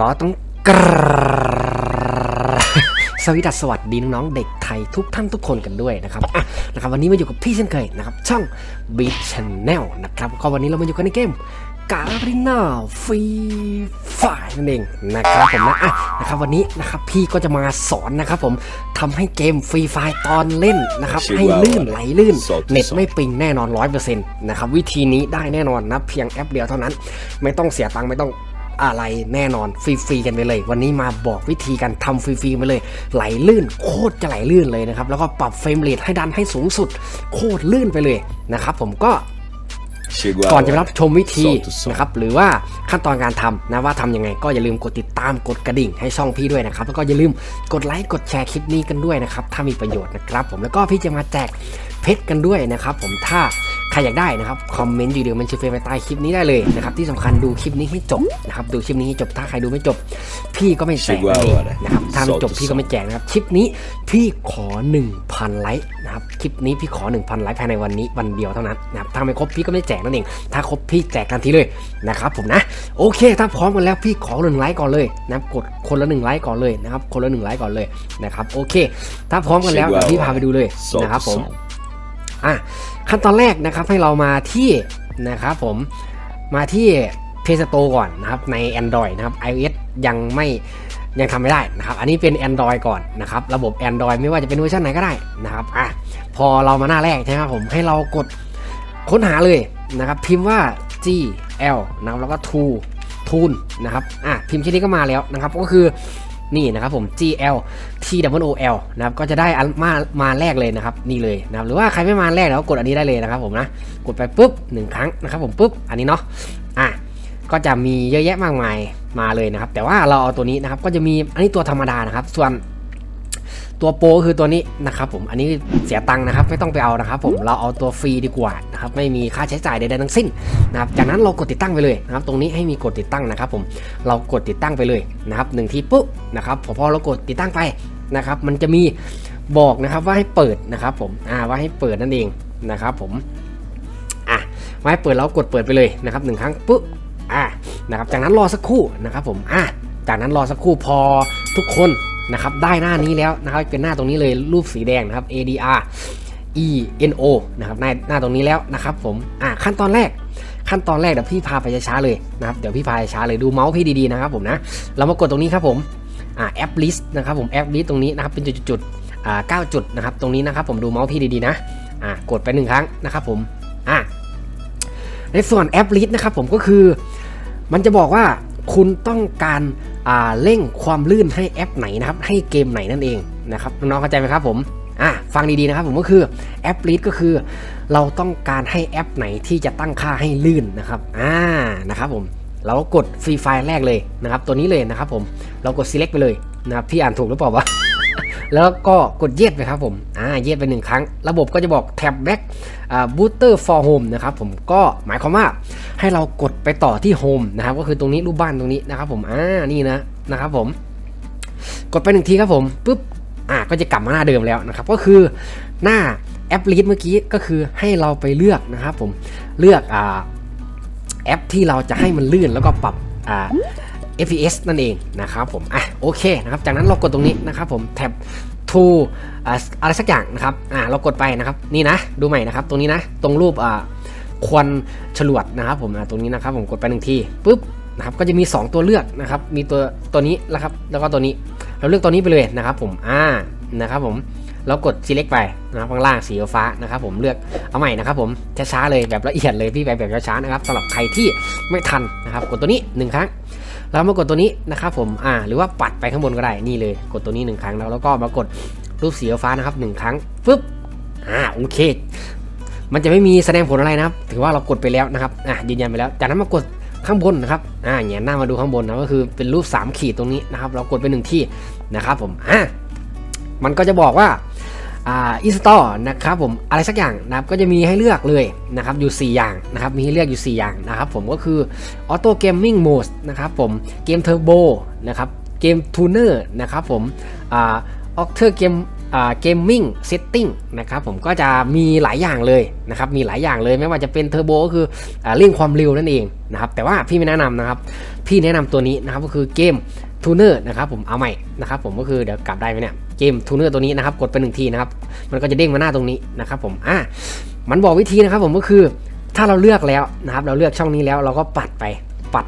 ก็ต้องกรสวัสดีสวัสดีน้องๆเด็กไทยทุกท่านทุกคนกันด้วยนะครับะนะครับ วันนี้มาอยู่กับพี่เช่นเคยนะครับ ช่อง Beat Channel นะครับก็วันนี้เรามาอยู่กันในเกมการินาฟรีไฟนั่นเองนะครับผมนะอะนะครับวันนี้นะครับพี่ก็จะมาสอนนะครับผมทำให้เกมฟรีไฟตอนเล่นนะครับให้ลื่นไหลลื่น เน็ตไม่ปิงแน่นอน100%นะครับวิธีนี้ได้แน่นอนนะเพียงแอปเดียวเท่านั้น ไม่ต้องเสียตังค์ไม่ต้อง อะไรแน่นอนฟรีๆกันไปเลย วันนี้มาบอกวิธีการทำฟรีๆไปเลย ไหลลื่นโคตรจะไหลลื่นเลยนะครับ แล้วก็ปรับเฟรมเรทให้ดันให้สูงสุด โคตรลื่นไปเลยนะครับผมก็ Chegou a ก่อนจะ hora. รับชมวิธี Solta o som นะครับหรือว่าขั้นตอนการทำนะว่าทำยังไง ก็อย่าลืมกดติดตามกดกระดิ่งให้ช่องพี่ด้วยนะครับ แล้วก็อย่าลืมกดไลค์กดแชร์คลิปนี้กันด้วยนะครับ ถ้ามีประโยชน์นะครับ ผมแล้วก็พี่จะมาแจกเพชรกันด้วยนะครับ ผมถ้าใครอยากได้นะครับคอมเมนต์อยู่เดียวมันชื่อเฟซไปใต้คลิปนี้ได้เลยนะครับที่สำคัญดูคลิปนี้ให้จบนะครับดูคลิปนี้ให้จบถ้าใครดูไม่จบ พี่ก็ไม่แจกนั่นเองนะครับถ้าไม่จบพี่ก็ไม่แจกนะครับคลิปนี้พี่ขอ 1,000 ไลค์นะครับคลิปนี้พี่ขอ 1,000 ไลค์ภายในวันนี้วันเดียวเท่านั้นนะครับถ้าไม่ครบพี่ก็ไม่แจกนั่นเองถ้าครบพี่แจกทันทีเลยนะครับผมนะโอเค ถ้าพร้อมกันแล้วพี่ขอหนึ่งไลค์ก่อนเลยนะครับกดคนละหนึ่งไลค์ก่อนเลยนะครับคนละหนึ่งไลค์ก่อนเลยนะครับโอเค ถ้าพร้อมกันแล้วเดี๋ยวพี่พาไปดูเลย Solta นะครับ o ผม som. อะขั้นตอนแรกนะครับให้เรามาที่นะครับผมมาที่ Play Store ก่อนนะครับใน Android นะครับ iOS ยังไม่ยังทำไม่ได้นะครับอันนี้เป็น Android ก่อนนะครับระบบ Android ไม่ว่าจะเป็นเวอร์ชันไหนก็ได้นะครับอะพอเรามาหน้าแรกใช่ไหมครับผมให้เรากดค้นหาเลยนะครับพิมพ์ว่า GL นะครับแล้วก็ to tune นะครับอะพิมพ์แค่นี้ก็มาแล้วนะครับก็คือ นี่นะครับผม GL T W O L นะครับก็จะได้มามาแรกเลยนะครับนี่เลยนะครับหรือว่าใครไม่มาแรกแล้วกดอันนี้ได้เลยนะครับผมนะกดไปปุ๊บหนึ่งครั้งนะครับผมปุ๊บอันนี้เนาะอะก็จะมีเยอะแยะมากมายมาเลยนะครับแต่ว่าเราเอาตัวนี้นะครับก็จะมีอันนี้ตัวธรรมดานะครับส่วน ตัวโปรคือตัวนี้นะครับผมอันนี้เสียตังค์นะครับไม่ต้องไปเอานะครับผมเราเอาตัวฟรีดีกว่านะครับไม่มีค่าใช้จ่ายใดๆทั้งสิ้นนะครับจากนั้นเรากดติดตั้งไปเลยนะครับตรงนี้ให้มีกดติดตั้งนะครับผมเรากดติดตั้งไปเลยนะครับหนึ่งทีปุ๊บนะครับพอเรากดติดตั้งไปนะครับมันจะมีบอกนะครับว่าให้เปิดนะครับผมอ่าว่าให้เปิดนั่นเองนะครับผมอะว่าให้เปิดเรากดเปิดไปเลยนะครับหนึ่งครั้งปุ๊บอะนะครับจากนั้นรอสักครู่นะครับผมอะจากนั้นรอสักครู่พอทุกคน นะครับได้หน้านี้แล้วนะครับเป็นหน้าตรงนี้เลยรูปสีแดงนะครับ ADR E N O นะครับหน้าหน้าตรงนี้แล้วนะครับผมอะขั้นตอนแรก ขั้นตอนแรกเดี๋ยวพี่พาไปช้าเลยนะครับเดี๋ยวพี่พาช้าเลยดูเมาส์พี่ดีๆนะครับผมนะเรามากดตรงนี้ครับผมอ่าแอปลิสต์นะครับผมแอปลิสต์ตรงนี้นะครับเป็นจุดๆอ่าเก้าจุดนะครับตรงนี้นะครับผมดูเมาส์พี่ดีๆนะอ่ากดไปหนึ่งครั้งนะครับผมอ่าในส่วนแอปลิสต์นะครับผมก็คือ มันจะบอกว่าคุณต้องการ เร่งความลื่นให้แอปไหนนะครับให้เกมไหนนั่นเองนะครับน้องๆเข้าใจไหมครับผมอะฟังดีๆนะครับผมก็คือแอปลิสก็คือ เราต้องการให้แอปไหนที่จะตั้งค่าให้ลื่นนะครับอ่านะครับผมเราก็กดฟรีไฟล์แรกเลยนะครับตัวนี้เลยนะครับผมเรากด select ไปเลยนะครับพี่อ่านถูกหรือเปล่าวะ แล้วก็กดเย็ดไปครับผมอ่าเย็ดไปหนึ่งครั้ง ระบบก็จะบอก tab back อ่า booster for home นะครับผมก็หมายความว่าให้เรากดไปต่อที่ home นะครับก็คือตรงนี้รูปบ้านตรงนี้นะครับผมอ่านี่นะนะครับผม กดไปหนึ่งทีครับผมปุ๊บอ่าก็จะกลับมาหน้าเดิมแล้วนะครับก็คือหน้าแอปลิสเมื่อกี้ก็คือให้เราไปเลือกนะครับผมเลือกอ่าแอปที่เราจะให้มันลื่นแล้วก็ปรับอ่า FPS นั่นเองนะครับผมอะโอเคนะครับจากนั้นเรากดตรงนี้นะครับผมแท็บ to อ่าอะไรสักอย่างนะครับอ่าเรากดไปนะครับนี่นะดูใหม่นะครับ ตรงนี้นะตรงรูปอ่าควันฉลวดนะครับผมอ่าตรงนี้นะครับผมกดไปหนึ่งทีปุ๊บนะครับก็จะมี 2 ตัวเลือกนะครับมีตัวตัวนี้นะครับแล้วก็ตัวนี้เราเลือกตัวนี้ไปเลยนะครับผมอ่านะครับผมแล้วกด select ไปนะครับข้างล่างสีฟ้านะครับผมเลือกเอาใหม่นะครับผมช้าๆเลยแบบละเอียดเลยพี่ไปแบบช้าๆนะครับสำหรับใครที่ไม่ทันนะครับกดตัวนี้หนึ่งครั้ง แล้วมากดตัวนี้นะครับผมอ่าหรือว่าปัดไปข้างบนก็ได้นี่เลย กดตัวนี้หนึ่งครั้งแล้วแล้วก็มากดรูปสีฟ้านะครับหนึ่งครั้งปุ๊บอ่าโอเค มันจะไม่มีแสดงผลอะไรนะครับ ถือว่าเรากดไปแล้วนะครับอ่ายืนยันไปแล้ว จากนั้นมากดข้างบนนะครับอ่าเหยียนหน้ามาดูข้างบนนะก็คือเป็นรูป 3 ขีดตรงนี้นะครับ เรากดไปหนึ่งที่นะครับผมอ่ามันก็จะบอกว่า อ่าอินสตอลนะครับผมอะไรสักอย่างนะครับก็จะมีให้เลือกเลยนะครับอยู่ 4 อย่างนะครับมีให้เลือกอยู่ 4 อย่างนะครับผมก็คือออโต้เกมมิ่งโหมดนะครับผมเกมเทอร์โบนะครับเกมทูเนอร์นะครับผมอ่าออกเทอร์เกมเกมมิ่งเซตติ้งนะครับผมก็จะมีหลายอย่างเลยนะครับมีหลายอย่างเลยไม่ว่าจะเป็นเทอร์โบก็คืออเร่งความเร็วนั่นเองนะครับแต่ว่าพี่ไม่แนะนำนะครับพี่แนะนำตัวนี้นะครับก็คือเกมทูเนอร์นะครับผมเอาใหม่นะครับผมก็คือเดี๋ยวกลับได้ไหมเนี่ย เกมทูเนอร์ตัวนี้นะครับ กดไปหนึ่งทีนะครับ มันก็จะเด้งมาหน้าตรงนี้นะครับผมอะมันบอกวิธีนะครับผมก็คือถ้าเราเลือกแล้วนะครับ เราเลือกช่องนี้แล้วเราก็ปัดไปปัด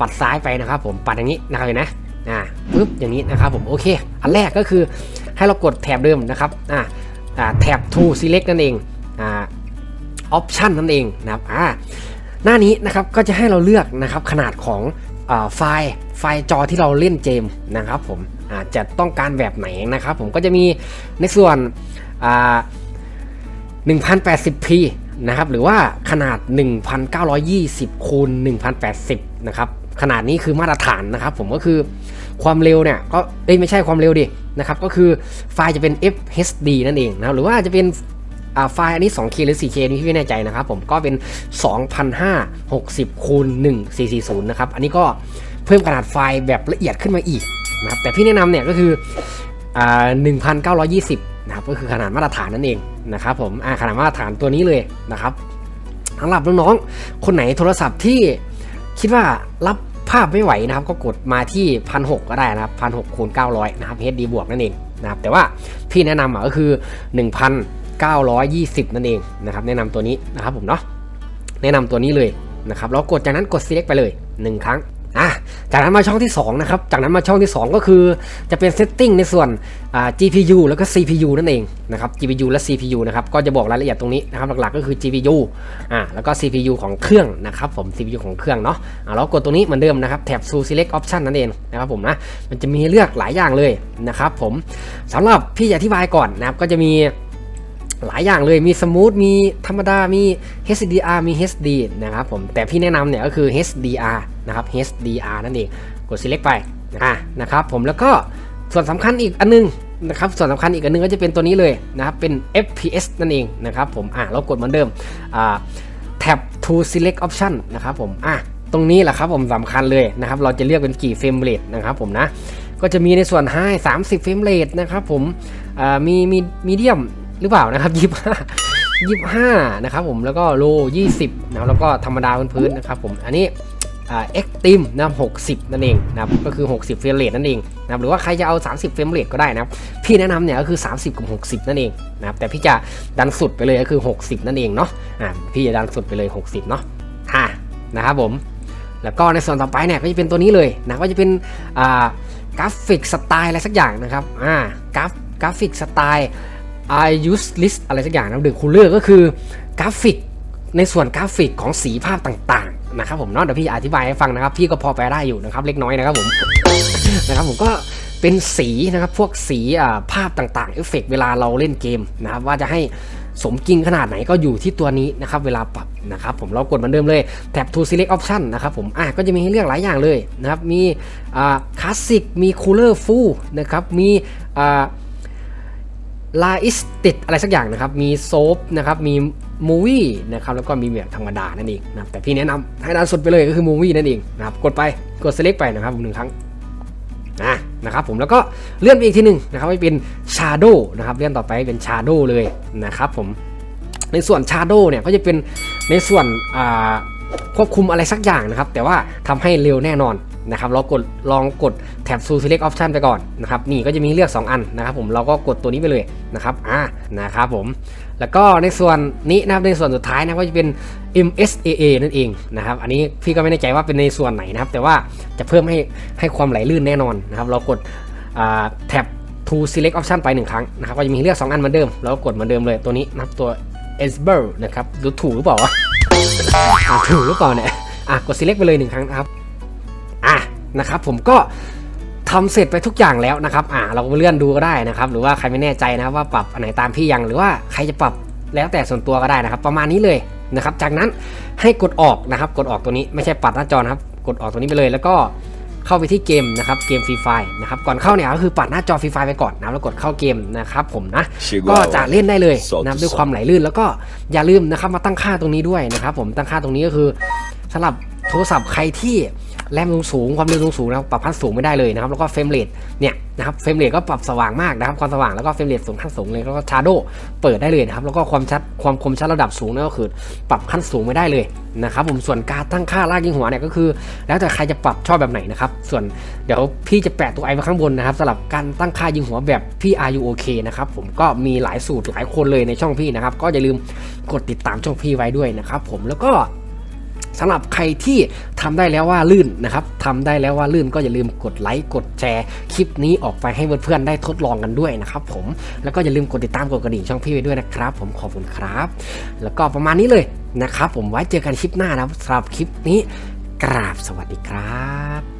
ปัดซ้ายไปนะครับ ผมปัดอย่างนี้นะครับเห็นไหมอ่าปึ๊บอย่างนี้นะครับผมโอเค อันแรกก็คือให้เรากดแถบเดิมนะครับอ่าอ่าแถบ to select นั่นเองอ่า option นั่นเองนะครับอ่าหน้านี้นะครับก็จะให้เราเลือกนะครับขนาดของอาไฟล์ไฟล์จอที่เราเล่นเกมนะครับผม จจะต้องการแบบไหนนะครับผมก็จะมีในส่วนอ่า 1080p นะครับหรือว่าขนาด 1920คูณ1080 นะครับขนาดนี้คือมาตรฐานนะครับผมก็คือความเร็วเนี่ยก็ไม่ใช่ความเร็วดินะครับก็คือไฟล์จะเป็น FHD นั่นเองนะครับหรือว่าจะเป็นไฟล์อันนี้ 2K หรือ 4K นี่พี่ไม่แน่ใจนะครับผมก็เป็น 2,560คูณ1440 นะครับ อันนี้ก็เพิ่มขนาดไฟล์แบบละเอียดขึ้นมาอีก นะครับแต่พี่แนะนำเนี่ยก็คืออ่า1,920นะครับก็คือขนาดมาตรฐานนั่นเองนะครับผมอ่าขนาดมาตรฐานตัวนี้เลยนะครับสำหรับน้องๆคนไหนโทรศัพท์ที่คิดว่ารับภาพไม่ไหวนะครับก็กดมาที่1,600ก็ได้นะครับ1,600คูณ900นะครับ HD บวกนั่นเองนะครับแต่ว่าพี่แนะนำอะก็คือ 1,920 นั่นเองนะครับแนะนำตัวนี้นะครับผมเนาะแนะนำตัวนี้เลยนะครับแล้วกดจากนั้นกด select ไปเลย 1 ครั้ง อะจากนั้นมาช่องที่2นะครับจากนั้นมาช่องที่ 2 ก็คือจะเป็น setting ในส่วน GPU แล้วก็ CPU นั่นเองนะครับ GPU และ CPU นะครับก็จะบอกรายละเอียดตรงนี้นะครับหลักๆก็คือ GPU อ่าแล้วก็ CPU ของเครื่องนะครับผม CPU ของเครื่องเนาะอ่าแล้วกดตรงนี้เหมือนเดิมนะครับแถบ to select option นั่นเองนะครับผมนะมันจะมีเลือกหลายอย่างเลยนะครับผมสำหรับพี่จะอธิบายก่อนนะครับก็จะมี หลายอย่างเลยมีสมูทมีธรรมดา มี HDR มี HD นะครับผม แต่พี่แนะนำเนี่ยก็คือ HDR นะครับ HDR นั่นเอง กด select ไปอะนะครับผมแล้วก็ส่วนสำคัญอีกอันนึงนะครับส่วนสำคัญอีกอันนึงก็จะเป็นตัวนี้เลยนะครับเป็น FPS นั่นเองนะครับผมอะเรากดเหมือนเดิมอ่า tab to select option นะครับผมอะตรงนี้แหละครับผมสำคัญเลยนะครับเราจะเลือกเป็นกี่เฟรมเรทนะครับผมนะก็จะมีในส่วน high 30เฟรมเรทนะครับผมอ่ามีมีมีเดียม รือเปล่านะครับยี่ห้ายี่ห้านะครับผมแล้วก็โลยี่สิบนะแล้วก็ธรรมดาพื้นๆนะครับผมอันนี้เอ็กติมนะหกสิบนั่นเองนะครับก็คือ 60 เฟรมเรทนั่นเองนะครับหรือว่าใครจะเอา 30 เฟรมเรทก็ได้นะครับพี่แนะนำเนี่ยก็คือ 30 กับ 60 นั่นเองนะครับแต่พี่จะดันสุดไปเลยก็คือ 60 นั่นเองเนาะอ่าพี่จะดันสุดไปเลย 60 เนาะฮ่านะครับผมแล้วก็ในส่วนต่อไปเนี่ยก็จะเป็นตัวนี้เลยนะก็จะเป็นอ่ากราฟิกสไตล์อะไรสักอย่างนะครับอ่ากราฟกราฟิกสไตล์ I use list อะไรสักอย่างนะเดอคูลเลอร์ก็คือกราฟิกในส่วนกราฟิกของสีภาพต่างๆนะครับผมเนาะเดี๋ยวพี่อธิบายให้ฟังนะครับ พี่ก็พอแปลได้อยู่นะครับ เล็กน้อยนะครับผมนะครับผมก็เป็นสีนะครับพวกสีอ่าภาพต่างๆเอฟเฟกเวลาเราเล่นเกมนะครับว่าจะให้สมจริงขนาดไหนก็อยู่ที่ตัวนี้นะครับเวลาปรับนะครับผมเรากดมือนเดิมเลยแท็บ to select option นะครับผมอะก็จะมีให้เลือกหลายอย่างเลยนะครับมีอ่าคลาสสิกมีคูลเลอร์ฟูลนะครับมีอ่า ลาอิสติดอะไรสักอย่างนะครับ มีโซฟนะครับ มีมูวี่นะครับ แล้วก็มีแบบธรรมดานั่นเองนะครับแต่พี่แนะนำให้ดันสุดไปเลยก็คือมูวี่นั่นเองนะครับ กดไป กด select ไปนะครับหนึ่งครั้งนะนะครับผมแล้วก็เลื่อนไปอีกทีหนึ่งนะครับให้เป็น shadow นะครับเลื่อนต่อไปเป็น shadow เลยนะครับผมในส่วน shadow เนี่ยก็จะเป็นในส่วนควบคุมอะไรสักอย่างนะครับ แต่ว่าทำให้เร็วแน่นอน นะครับเรากดลองกดแท็บ to select option ไปก่อนนะครับนี่ก็จะมีเลือก 2 อันนะครับผมเราก็กดตัวนี้ไปเลยนะครับอ่านะครับผมแล้วก็ในส่วนนี้นะครับในส่วนสุดท้ายนะก็จะเป็น MSAA นั่นเองนะครับอันนี้พี่ก็ไม่แน่ใจว่าเป็นในส่วนไหนนะครับ แต่ว่าจะเพิ่มให้ให้ความไหลลื่นแน่นอนนะครับเรากดแท็บ to select option ไปหนึ่งครั้งนะครับก็จะมีเลือก 2 อันเหมือนเดิม แล้วก็กดเหมือนเดิมเลยตัวนี้นะครับตัว e s b e r นะครับดูถูกหรือเปล่าวะถูกหรือเปล่าเนี่ยอะกด select ไปเลยหนึ่งครั้งนะครับ นะครับผมก็ทำเสร็จไปทุกอย่างแล้วนะครับอะเราก็เลื่อนดูก็ได้นะครับ หรือว่าใครไม่แน่ใจนะครับว่าปรับอันไหนตามพี่ยังหรือว่าใครจะปรับแล้วแต่ส่วนตัวก็ได้นะครับ ประมาณนี้เลยนะครับ จากนั้นให้กดออกนะครับ กดออกตัวนี้ไม่ใช่ปัดหน้าจอนะครับ กดออกตัวนี้ไปเลย แล้วก็เข้าไปที่เกมนะครับ เกมฟรีไฟนะครับ ก่อนเข้าเนี่ยก็คือปัดหน้าจอฟรีไฟไปก่อนนะครับแล้วกดเข้าเกมนะครับผมนะ ก็จะเล่นได้เลยนะครับด้วยความไหลลื่น แล้วก็อย่าลืมนะครับมาตั้งค่าตรงนี้ด้วยนะครับ ผมตั้งค่าตรงนี้ก็คือสำหรับโทรศัพท์ใครที่ แรมสูงความเร็วสูงนะครับปรับพันสูงไม่ได้เลยนะครับแล้วก็เฟรมเรทเนี่ยนะครับเฟรมเรทก็ปรับสว่างมากนะครับความสว่างแล้วก็เฟรมเรทสูงขั้นสูงเลยแล้วก็ชาร์โดเปิดได้เลยนะครับแล้วก็ความชัดความคมชัดระดับสูงนั่นก็คือ ปรับขั้นสูงไม่ได้เลยนะครับผมส่วนการตั้งค่าลากยิงหัวเนี่ยก็คือ แล้วแต่ใครจะปรับชอบแบบไหนนะครับส่วนเดี๋ยวพี่จะแปะตัวไอไว้ข้างบนนะครับสำหรับการตั้งค่ายิงหัวแบบพี่ RUOK นะครับผมก็มีหลายสูตรหลายคนเลยในช่องพี่นะครับก็อย่าลืมกดติดตามช่องพี่ไว้ด้วยนะครับผมแล้วก็ สำหรับใครที่ทำได้แล้วว่าลื่นนะครับทำได้แล้วว่าลื่นก็อย่าลืมกดไลค์กดแชร์คลิปนี้ออกไปให้เพื่อนๆได้ทดลองกันด้วยนะครับผมแล้วก็อย่าลืมกดติดตามกดกระดิ่งช่องพี่ไว้ด้วยนะครับ ผมขอบคุณครับ แล้วก็ประมาณนี้เลยนะครับผมไว้เจอกันคลิปหน้านะครับสำหรับคลิปนี้กราบสวัสดีครับ